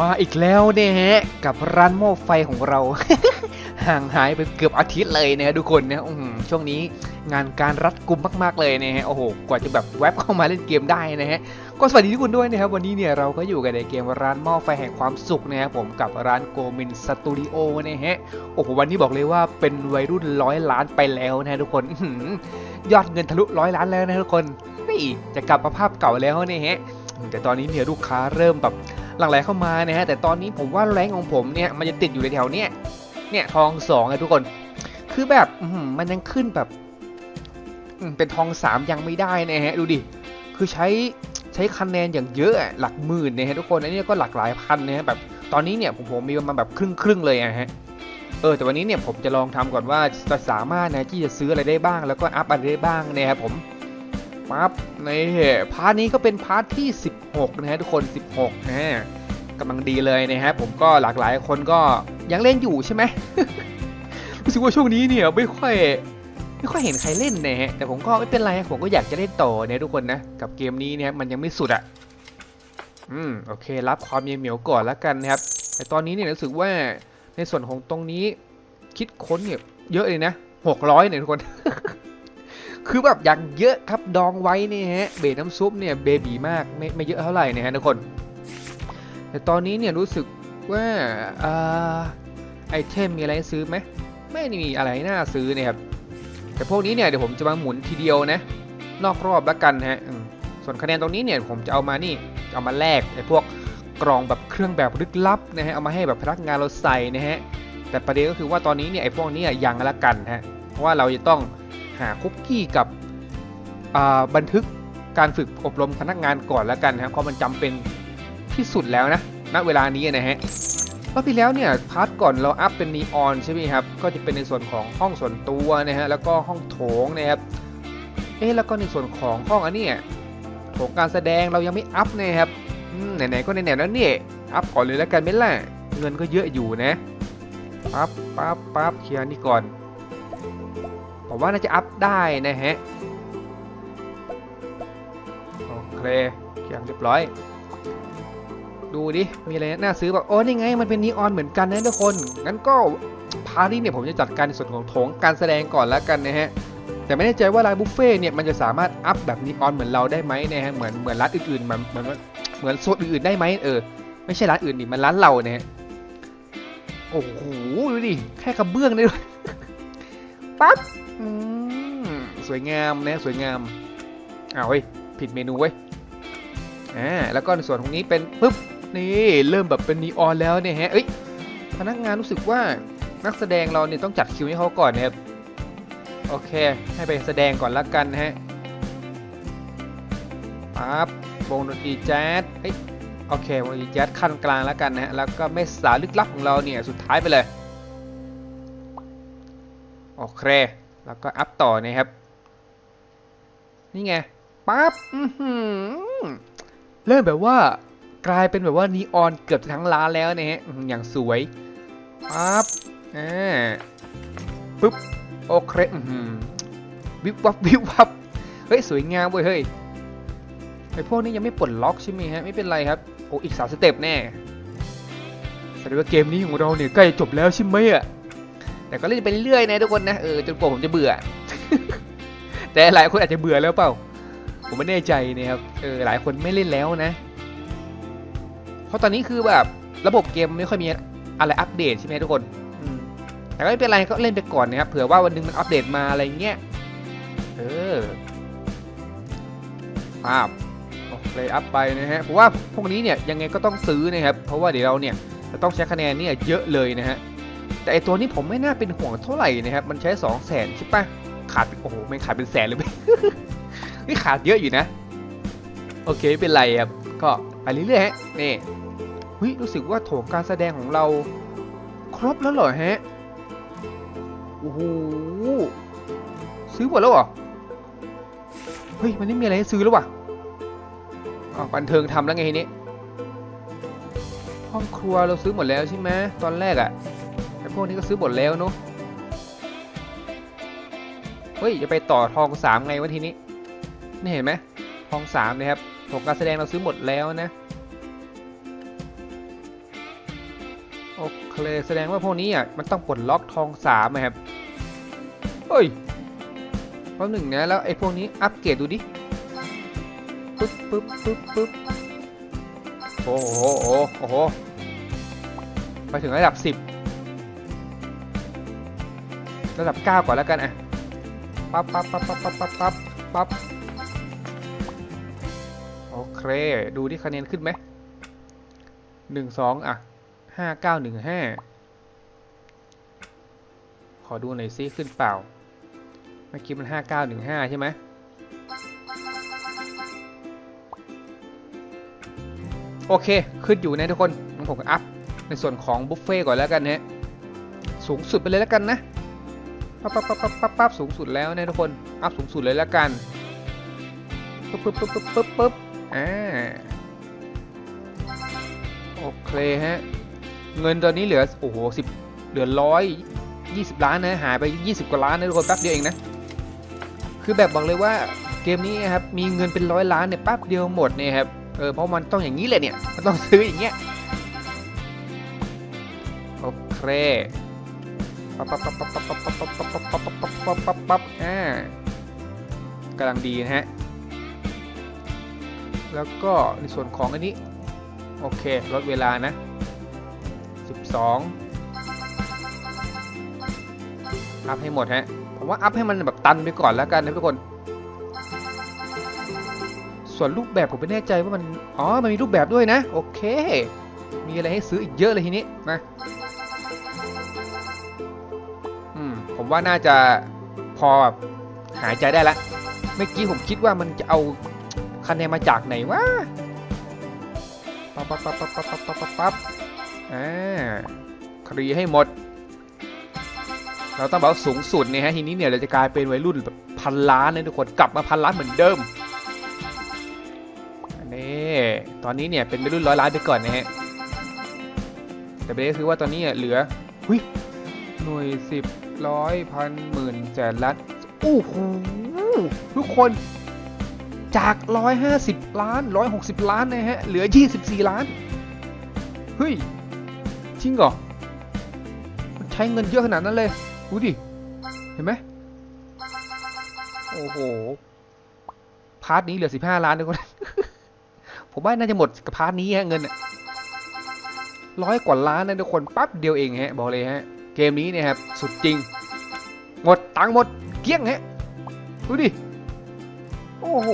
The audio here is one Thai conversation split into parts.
มาอีกแล้วเนี่ยฮะ กับร้านหม้อไฟของเรา ห่างหายไปเกือบอาทิตย์เลยนะฮะทุกคนนะอื้อหือช่วงนี้งานการรัดกุมมากๆเลยนะฮะโอ้โหกว่าจะแบบแวบเข้ามาเล่นเกมได้นะฮะก็สวัสดีทุกคนด้วยนะครับวันนี้เนี่ยเราก็อยู่กันในเกมร้านหม้อไฟแห่งความสุขนะครับผมกับร้านโกมินสตูดิโอนะฮะโอ้โหวันนี้บอกเลยว่าเป็นวัยรุ่นร้อยล้านไปแล้วนะทุกคนยอดเงินทะลุร้อยล้านแล้วนะทุกคนนี่จะกลับมาภาพเก่าแล้วเนี่ยฮะแต่ตอนนี้เนี่ยลูกค้าเริ่มแบบ หลั่งไหลเข้ามานะฮะแต่ตอนนี้ผมว่าแรงของผมเนี่ยมันจะติดอยู่ในแถวเนี้ยเนี่ยทองสองอะทุกคน คือแบบมันยังขึ้นแบบเป็นทองสามยังไม่ได้นะฮะดูดิคือใช้ใช้คะแนนอย่างเยอะหลักหมื่นนะฮะทุกคนอันนี้ก็หลักหลายพันนะฮะแบบตอนนี้เนี่ยผมผมมีประมาณแบบครึ่งครึ่งๆเลยอะฮะเออแต่วันนี้เนี่ยผมจะลองทำก่อนว่าจะสามารถนะที่จะซื้ออะไรได้บ้าง แล้วก็อัพอะไรได้บ้างนะครับผม ปั๊บในพาร์ทนี้ก็เป็นพาร์ทที่ 16 นะฮะทุกคน 16 นะฮะกำลังดีเลยนะฮะผมก็หลากหลายคนก็ยังเล่นอยู่ใช่ไหมรู้สึกว่าช่วงนี้เนี่ยไม่ค่อยไม่ค่อยเห็นใครเล่นนะฮะแต่ผมก็ไม่เป็นไรผมก็อยากจะเล่นต่อเนี่ยทุกคนนะกับเกมนี้เนี่ยมันยังไม่สุดอะอืมโอเค รับความเเหมียวก่อนแล้วกันนะครับ แต่ตอนนี้เนี่ยรู้สึกว่าในส่วนของตรงนี้ คิดค้นเนี่ยเยอะเลยนะ600เนี่ยทุกคน คือแบบอย่างเยอะครับดองไว้นี่ฮะเบสน้ำซุปเนี่ยเบบีมากไม่ไม่เยอะเท่าไหร่นะฮะทุกคน แต่ตอนนี้เนี่ยรู้สึกว่าอ่าไอเทมมีอะไรซื้อไหมไม่มีอะไรน่าซื้อนะครับแต่พวกนี้เนี่ยเดี๋ยวผมจะมาหมุนทีเดียวนะ นอกรอบแล้วกันฮะส่วนคะแนนตรงนี้เนี่ยผมจะเอามานี่เอามาแลกไอพวกกล่องแบบเครื่องแบบลึกลับนะฮะเอามาให้แบบพนักงานเราใส่นะฮะแต่ประเด็นก็คือว่าตอนนี้เนี่ยไอพวกนี้ยังละกันฮะเพราะว่าเราจะต้อง หาคุกกี้กับบันทึกการฝึกอบรมพนักงานก่อนแล้วกันนะครับเพราะมันจำเป็นที่สุดแล้วนะณเวลานี้นะฮะรอบที่แล้วเนี่ยพาร์ทก่อนเราอัพเป็นนีออนใช่ไหมครับก็จะเป็นในส่วนของห้องส่วนตัวนะฮะแล้วก็ห้องโถงนะครับเอ๊ะแล้วก็ในส่วนของห้องอันนี้ยโถงการแสดงเรายังไม่อัพนะครับไหนๆก็ไหนๆแล้วเนี่ยอัพก่อนเลยแล้วกันไหมล่ะเงินก็เยอะอยู่นะปั๊บปั๊บปั๊บเคลียร์นี่ก่อน ผมว่าน่าจะอัพได้นะฮะ โอเคเขียงเรียบร้อย ดูดิ มีอะไรน่าซื้อแบบโอ้นี่ไง มันเป็นนีออนเหมือนกันนะทุกคน งั้นก็พาร์ตี้เนี่ยผมจะจัดการในส่วนของโถงการแสดงก่อนแล้วกันนะฮะแต่ไม่แน่ใจว่าร้านบุฟเฟ่เนี่ยมันจะสามารถอัพแบบนีออนเหมือนเราได้ไหมนะฮะเหมือนเหมือนร้านอื่นๆมันเหมือนเหมือนโซนอื่นๆได้ไหมเออไม่ใช่ร้านอื่นดิมันร้านเราเนี่ยโอ้โหดูดิแค่กระเบื้องได้ด้วย ปั๊บอืมสวยงามนะสวยงามอ้าวเฮ้ยผิดเมนูเว้ยอ่าแล้วก็ในส่วนตรงนี้เป็นปึ๊บนี่เริ่มแบบเป็นนีออนแล้วเนี่ยฮะเอ้ยพนักงานรู้สึกว่านักแสดงเราเนี่ยต้องจัดคิวให้เขาก่อนนะครับโอเค ให้ไปแสดงก่อนละกันฮะปั๊บวงดนตรีแจ๊สเอ้ยโอเควงดนตรีแจ๊สขั้นกลางแล้วกันนะฮะแล้วก็เมสาลึกลับของเราเนี่ยสุดท้ายไปเลย เค แล้วก็อัพต่อนะครับ นี่ไงปั๊บเริ่มแบบว่ากลายเป็นแบบว่านีออนเกือบทั้งร้านแล้วนะฮะอย่างสวยปั๊บอ่าปึ๊บโอเควิบวับวิบวับเฮ้ยสวยงามเว้ยเฮ้ยไอพวกนี้ยังไม่ปลดล็อกใช่ไหมฮะไม่เป็นไรครับโอ้อีกสามสเต็ปแน่แสดงว่าเกมนี้ของเราเนี่ยใกล้จะจบแล้วใช่ไหมอะ แต่ก็เล่นไปเรื่อยนะทุกคนนะเออจนกว่าผมจะเบื่อ แต่หลายคนอาจจะเบื่อแล้วเปล่า ผมไม่แน่ใจนะครับเออหลายคนไม่เล่นแล้วนะ เพราะตอนนี้คือแบบระบบเกมไม่ค่อยมีอะไรอัปเดตใช่ไหมทุกคนแต่ก็ไม่เป็นไรก็เล่นไปก่อนนะครับเผื่อว่าวันหนึงมันอัปเดตมาอะไรเงี้ยเออภาพโอเคอัพไปนะฮะผมว่าพวกนี้เนี่ยยังไงก็ต้องซื้อนะครับเพราะว่าเดี๋ยวเราเนี่ยจะต้องใช้คะแนนเนี่ยเยอะเลยนะฮะ แต่ไอตัวนี้ผมไม่น่าเป็นห่วงเท่าไหร่นะครับ มันใช้2 0 0แสนใช่ปะขาดโอ้โหไม่ขาดเป็นแสนเลยนี่ขาดเยอะอยู่นะ โอเคไม่เป็นไรครับ ก็ไปเรื่อยๆฮะนี่เฮ้ยรู้สึกว่าโถงการแสดงของเราครบแล้วเหรอฮะ โอ้โห ซื้อหมดแล้วเหรอ เฮ้ย มันไม่มีอะไรให้ซื้อแล้วว่ะอ๋อบันเทิงทำแล้วไงทีนี้ ห้องครัวเราซื้อหมดแล้วใช่ไหมตอนแรกอะไอ้ พวกนี้ก็ซื้อหมดแล้วเนาะเฮ้ยจะไปต่อทองสามไงวะทีนี้ นี่เห็นไหมทองสามนะครับของการแสดงเราซื้อหมดแล้วนะโอเคแสดงว่าพวกนี้อะมันต้องปลดล็อกทองสามครับเฮ้ยแป๊บหนึ่งนะแล้วไอ้พวกนี้อัปเกรดดูดิปึ๊บปึ๊บปึ๊บปึ๊บโอ้โหโอ้โหโอ้โหไปถึงระดับสิบ ระดับเก้าก่อนแล้วกันอะปั๊บปั๊บปั๊บปั๊บปั๊บปั๊บปั๊บปั๊บโอเค ดูที่คะแนนขึ้นไหมหนึ่งสองอะห้าเก้าหนึ่งห้าขอดูหน่อยซิขึ้นเปล่า เมื่อกี้มันห้าเก้าหนึ่งห้าใช่ไหมโอเค ขึ้นอยู่นะทุกคนงั้นผมอัพในส่วนของบุฟเฟ่ต์ก่อนแล้วกันนะฮะสูงสุดไปเลยแล้วกันนะ ปั๊บปั๊บปั๊บปั๊บปั๊บปั๊บสูงสุดแล้วนะทุกคน อัพสูงสุดเลยแล้วกัน ปึ๊บปึ๊บปึ๊บปึ๊บปึ๊บปึ๊บอ่า โอเคฮะ เงินตอนนี้เหลือ โอ้โหสิบเหลือร้อยยี่สิบล้านนะ หายไปยี่สิบกว่าล้านนะทุกคนแป๊บเดียวเองนะ คือแบบบอกเลยว่าเกมนี้นะครับ มีเงินเป็นร้อยล้านเนี่ยแป๊บเดียวหมดเนี่ยครับ เออ เพราะมันต้องอย่างนี้แหละเนี่ย มันต้องซื้ออย่างเงี้ย โอเค ปั๊บปั๊บปั๊บปั๊บปั๊บปั๊บปั๊บปั๊บปั๊บปั๊บปั๊บปั๊บปั๊บปั๊บอ่ากำลังดีนะฮะ แล้วก็ในส่วนของอันนี้ โอเค ลดเวลานะ 12 อัพให้หมดฮะ ผมว่าอัพให้มันแบบตันไปก่อนแล้วกันนะทุกคน ส่วนรูปแบบผมไม่แน่ใจว่ามัน อ๋อ มันมีรูปแบบด้วยนะ โอเค มีอะไรให้ซื้ออีกเยอะเลยทีนี้มาอืม ผมว่าน่าจะพอแบบหายใจได้ละเมื่อกี้ผมคิดว่ามันจะเอาคะแนนมาจากไหนวะปั๊บปั๊บปั๊บปั๊บปั๊บปั๊บปั๊บปั๊บอ่าคลีให้หมด เราต้องบอกสูงสุดเนี่ยฮะทีนี้เนี่ยเราจะกลายเป็นวัยรุ่นแบบพันล้านเลยทุกคนกลับมาพันล้านเหมือนเดิมนนี่ตอนนี้เนี่ยเป็นวัยรุ่นร้อยล้านไปก่อนนะฮะแต่ประเด็นคือว่าตอนนี้เหลือหุ้ยหน่วยสิบ ร้อยพันหมื่นแสนล้านโอ้โหทุกคนจาก 150 ล้าน 160 ล้านนะฮะ เหลือ 24 ล้าน เฮ้ย จริงเหรอมันใช้เงินเยอะขนาดนั้นเลย ดูดิ เห็นไหม โอ้โห พาร์ทนี้เหลือ 15 ล้านทุกคนผมว่าน่าจะหมดกับพาร์ทนี้ฮะเงินร้อยกว่าล้านนะทุกคน ปั๊บเดียวเองฮะ บอกเลยฮะ เกมนี้เนี่ยครับสุดจริง หมดตังหมดเกี้ยงฮะดูดิ โอ้โห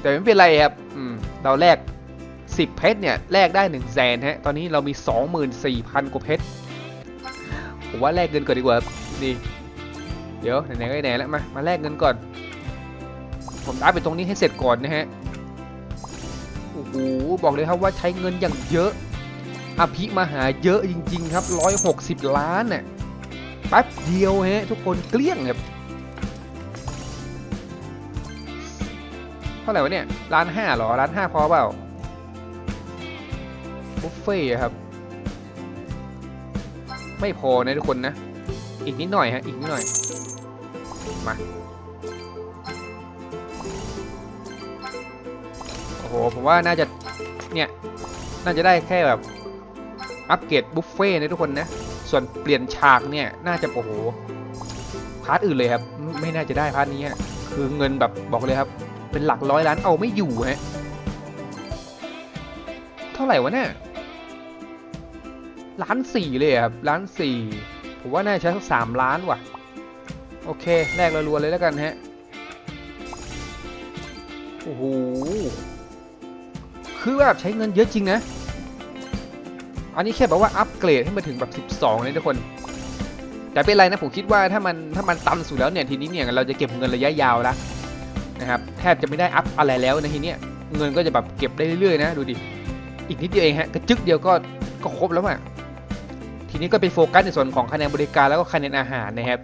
แต่ไม่เป็นไรครับอืมเราแลก10 เพชรเนี่ยแลกได้1 0 0 0 0แสนฮะ ตอนนี้เรามี 24,000 กว่าเพชร ผมว่าแลกเงินก่อนดีกว่าครับนี่ เดี๋ยวไหนๆก็ไหนแล้วมา มาแลกเงินก่อน ผมอัพไปตรงนี้ให้เสร็จก่อนนะฮะ โอ้โห บอกเลยครับว่าใช้เงินอย่างเยอะ อภิมหาเยอะจริง ๆ ครับ 160 ล้านน่ะแป๊บเดียวฮะทุกคนเกลี้ยงครับเท่าไหร่วะเนี่ยล้านห้าหรอล้านห้าพอเปล่าบุฟเฟ่ครับ ไม่พอนะทุกคนนะ อีกนิดหน่อยฮะอีกนิดหน่อย มาโอ้โหผมว่าน่าจะเนี่ยน่าจะได้แค่แบบ อัปเกรดบุฟเฟ่นะทุกคนนะ ส่วนเปลี่ยนฉากเนี่ยน่าจะโอ้โหพาร์ทอื่นเลยครับ ไม่น่าจะได้พาร์ทนี้คือเงินแบบบอกเลยครับ เป็นหลักร้อยล้านเอาไม่อยู่ฮะเท่าไหร่วะเนี่ยล้านสี่เลยครับล้านสี่ผมว่าน่าจะใช้สักสามล้านว่ะ โอเคแลกรัวๆเลยแล้วกันฮะโอ้โหคือแบบใช้เงินเยอะจริงนะ อันนี้แค่แบบว่าอัปเกรดให้มาถึงแบบ 12 เลยทุกคน แต่เป็นไรนะผมคิดว่าถ้ามันถ้ามันตันสุดแล้วเนี่ยทีนี้เนี่ยเราจะเก็บเงินระยะยาวแล้วนะครับแทบจะไม่ได้อัพอะไรแล้วในทีเนี้ยเงินก็จะแบบเก็บได้เรื่อยๆนะดูดิอีกนิดเดียวเองฮะกระจึกเดียวก็ก็ครบแล้วอะทีนี้ก็ไปโฟกัสในส่วนของคะแนนบริการแล้วก็คะแนนอาหารนะครับ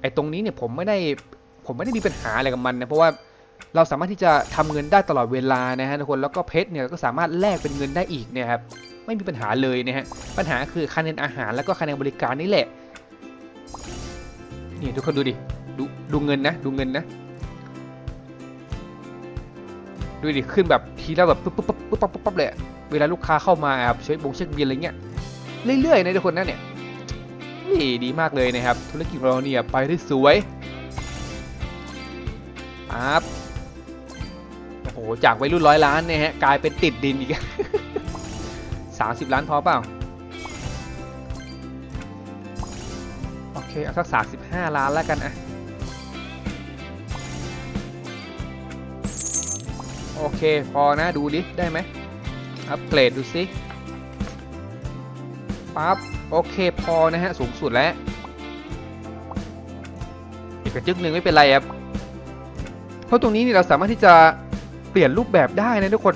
ไอ้ตรงนี้เนี่ยผมไม่ได้ผมไม่ได้มีปัญหาอะไรกับมันนะเพราะว่าเราสามารถที่จะทำเงินได้ตลอดเวลานะฮะทุกคนแล้วก็เพชรเนี่ยก็สามารถแลกเป็นเงินได้อีกเนะครับ ไม่มีปัญหาเลยนะฮะ ปัญหาคือคะแนนอาหารแล้วก็คะแนนบริการนี่แหละ นี่ทุกคนดูดิ ดูดูเงินนะ ดูเงินนะ ดูดิ ขึ้นแบบทีแล้วแบบปุ๊บปุ๊บปุ๊บปุ๊บปุ๊บปุ๊บเลย เวลาลูกค้าเข้ามาแบบช่วยบงเช็คบินอะไรเงี้ย เรื่อยๆนะทุกคนนะเนี่ยนี่ดีมากเลยนะครับ ธุรกิจเราเนี่ยไปได้สวยปั๊บโอ้โห จากวัยรุ่นร้อยล้านเนี่ยฮะ กลายเป็นติดดินอีก สามสิบล้านพอเปล่า โอเค เอาสักสามสิบห้าล้านแล้วกันอะโอเค พอนะ ดูดิได้ไหมอัปเกรดดูสิปั๊บ โอเค พอนะฮะ สูงสุดแล้วอีกกระจึกหนึ่งไม่เป็นไรครับ เพราะตรงนี้นี่เราสามารถที่จะเปลี่ยนรูปแบบได้นะทุกคน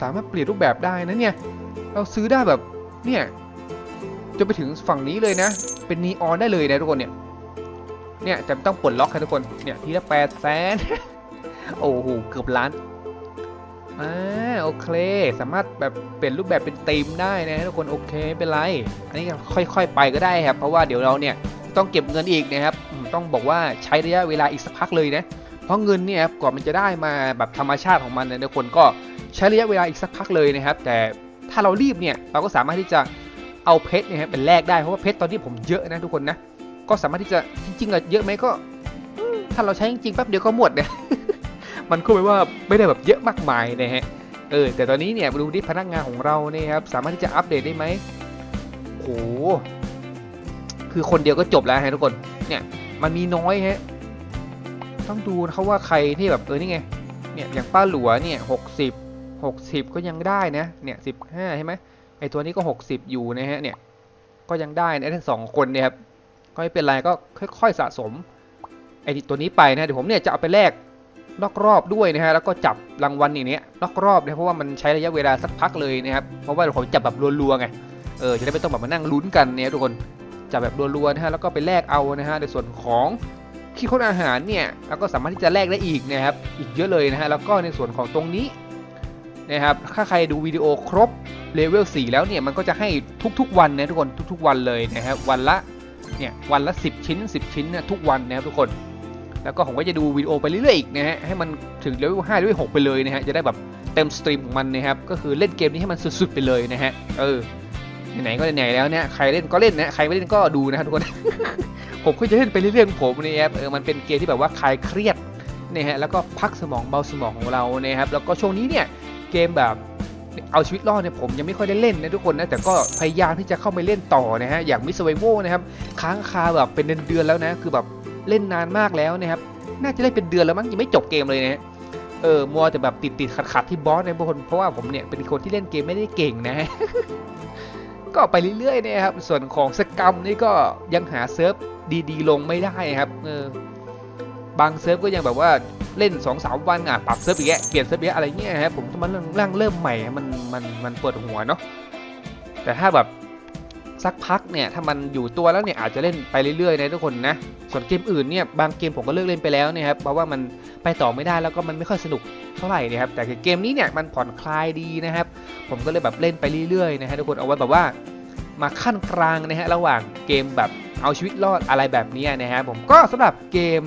สามารถเปลี่ยนรูปแบบได้นะเนี่ย เราซื้อได้แบบเนี่ยจะไปถึงฝั่งนี้เลยนะ เป็นนีออนได้เลยนะทุกคนเนี่ย เนี่ยแต่ไม่ต้องปลดล็อกครับทุกคน เนี่ยทีละแปดแสนโอ้โหเกือบล้านอ่าโอเค สามารถแบบเปลี่ยนรูปแบบเป็นธีมได้นะทุกคนโอเคเป็นไร อันนี้ค่อยๆไปก็ได้ครับ เพราะว่าเดี๋ยวเราเนี่ยต้องเก็บเงินอีกนะครับ ต้องบอกว่าใช้ระยะเวลาอีกสักพักเลยนะ เพราะเงินเนี่ยก่อนมันจะได้มาแบบธรรมชาติของมันนะทุกคนก็ ใช้ระยะเวลาอีกสักพักเลยนะครับ แต่ถ้าเรารีบเนี่ยเราก็สามารถที่จะเอาเพชรเนี่ยครับเป็นแลกได้เพราะว่าเพชรตอนนี้ผมเยอะนะทุกคนนะก็สามารถที่จะจริงๆอะเยอะไหมก็ ถ้าเราใช้จริงๆแป๊บเดียวก็หมดเนี่ยมันก็แปลว่าไม่ได้แบบเยอะมากมายนะฮะเออแต่ตอนนี้เนี่ยดูที่พนักงานของเราเนี่ยครับสามารถที่จะอัปเดตได้ไหมโหคือคนเดียวก็จบแล้วฮะทุกคนเนี่ยมันมีน้อยฮะต้องดูนะครับว่าใครที่แบบเออนี่ไงเนี่ยอย่างป้าหลัวเนี่ยหก สิบหกสิบก็ยังได้นะ เนี่ยสิบห้าใช่ไหมไอตัวนี้ก็หกสิบอยู่นะฮะ เนี่ย ก็ยังได้นะทั้งสองคนเนี่ยครับ ก็ไม่เป็นไรก็ค่อยๆสะสมไอตัวนี้ไปนะเดี๋ยวผมเนี่ยจะเอาไปแลกนอกรอบด้วยนะฮะ แล้วก็จับรางวัลอย่างเนี้ยนอกรอบนะเพราะว่ามันใช้ระยะเวลาสักพักเลยนะครับ เพราะว่าผมจับแบบรัวๆไง เออ จะได้ไม่ต้องแบบมานั่งลุ้นกันเนี่ยทุกคน จับแบบรัวๆนะฮะ แล้วก็ไปแลกเอานะฮะ ในส่วนของขี้ค้นอาหารเนี่ย แล้วก็สามารถที่จะแลกได้อีกนะครับ อีกเยอะเลยนะฮะ แล้วก็ในส่วนของตรงนี้ นะครับ ถ้าใครดูวิดีโอครบเลเวล4แล้วเนี่ยมันก็จะให้ทุกๆวันนะทุกคนทุกๆวันเลยนะครับวันละเนี่ยวันละ 10 ชิ้น 10 ชิ้นนะทุกวันนะครับทุกคน แล้วก็ผมก็จะดูวิดีโอไปเรื่อยๆอีกนะฮะให้มันถึงเลเวล5เลเวล6ไปเลยนะฮะจะได้แบบเต็มสตรีมของมันนะครับก็คือเล่นเกมนี้ให้มันสุดๆไปเลยนะฮะเออไหนๆก็ไหนๆแล้วเนี่ยใครเล่นก็เล่นนะใครไม่เล่นก็ดูนะครับทุกคน ผมก็จะเล่นไปเรื่อยๆของผมนี่ครับเออมันเป็นเกมที่แบบว่าคลายเครียดนะฮะแล้วก็พักสมองเบาสมองของเรานะครับแล้วก็ช่วงนี้เนี่ย เกมแบบเอาชีวิตรอดเนี่ยผมยังไม่ค่อยได้เล่นนะทุกคนนะแต่ก็พยายามที่จะเข้าไปเล่นต่อนะฮะอย่างมิสเวโวนะครับค้างคาแบบเป็นเดือนๆแล้วนะคือแบบเล่นนานมากแล้วนะครับน่าจะเล่นเป็นเดือนแล้วมั้งยังไม่จบเกมเลยนะเออมัวแต่แบบติดติดขัดขัดๆที่บอสเนี่ยบางคนเพราะว่าผมเนี่ยเป็นคนที่เล่นเกมไม่ได้เก่งนะฮะก็ไปเรื่อยๆนี่ยครับส่วนของสกรรมนี่ก็ยังหาเซิร์ฟดีๆ ลงไม่ได้ครับเออ บางเซิร์ฟก็ยังแบบว่าเล่น2อสาวันอะปรับเซิร์ฟอีกแยะเปลี่ยนเซิร์ฟอีกแยะอะไรเงี้ยครับผมต้องมาเริ่มร่างเริ่มใหม่มันมันมันปวดหัวเนาะแต่ถ้าแบบสักพักเนี่ยถ้ามันอยู่ตัวแล้วเนี่ยอาจจะเล่นไปเรื่อยๆนะทุกคนนะส่วนเกมอื่นเนี่ยบางเกมผมก็เลิกเล่นไปแล้วเนี่ยครับเพราะว่ามันไปต่อไม่ได้แล้วก็มันไม่ค่อยสนุกเท่าไหร่นะครับแต่เกมนี้เนี่ยมันผ่อนคลายดีนะครับ ผมก็เลยแบบเล่นไปเรื่อยๆนะฮะทุกคนเอาไว้แบบว่ามาขั้นกลางนะฮะระหว่างเกมแบบเอาชีวิตรอดอะไรแบบนี้นะฮะผมก็สำหรับเกม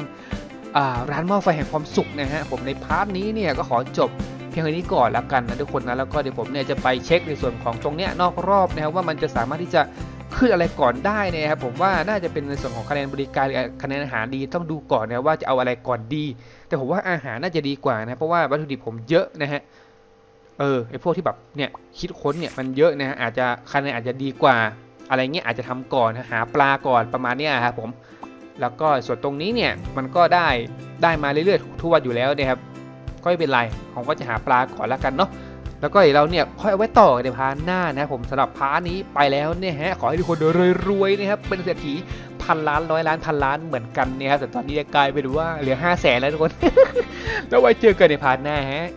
ร้านหม้อไฟแห่งความสุขนะฮะผมในพาร์ทนี้เนี่ยก็ขอจบเพียงเท่านี้ก่อนล้วกันนะทุกคนนะแล้วก็เดี๋ยวผมเนี่ยจะไปเช็คในส่วนของตรงเนี้ยนอกรอบนะครับว่ามันจะสามารถที่จะขึ้นอะไรก่อนได้เนะครับผมว่าน่าจะเป็นในส่วนของคะแนนบริการคะแนนอาหารดีต้องดูก่อนนะว่าจะเอาอะไรก่อนดี แต่ผมว่าอาหารน่าจะดีกว่านะเพราะว่าวัตถุดิบผมเยอะนะฮะเออไอพวกที่แบบเนี่ยคิดค้นเนี่ยมันเยอะนะฮะอาจจะคะแนนอาจจะดีกว่า อะไรเงี้ยอาจจะทำก่อนนะหาปลาก่อนประมาณเนี้ยครับผม แล้วก็ส่วนตรงนี้เนี่ยมันก็ได้ได้มาเรื่อยๆทุกวันอยู่แล้วนะครับก็ไม่เป็นไรผมก็จะหาปลาก่อนล้วกันเนาะแล้วก็เดี๋ยวเราเนี่ยค่อยเอาไว้ต่อในพาร์ทหน้านะผมสำหรับพาร์ทนี้ไปแล้วเนี่ยฮะขอให้ทุกคนรวยๆนะครับเป็นเศรษฐีพันล้านร้อยล้านพันล้านเหมือนกันเนี่ยครับแต่ตอนนี้กลายไปดูว่าเหลือห้าแสนแล้วทุกคนแล้วไว้เจอกันในพาร์ทหน้าฮะ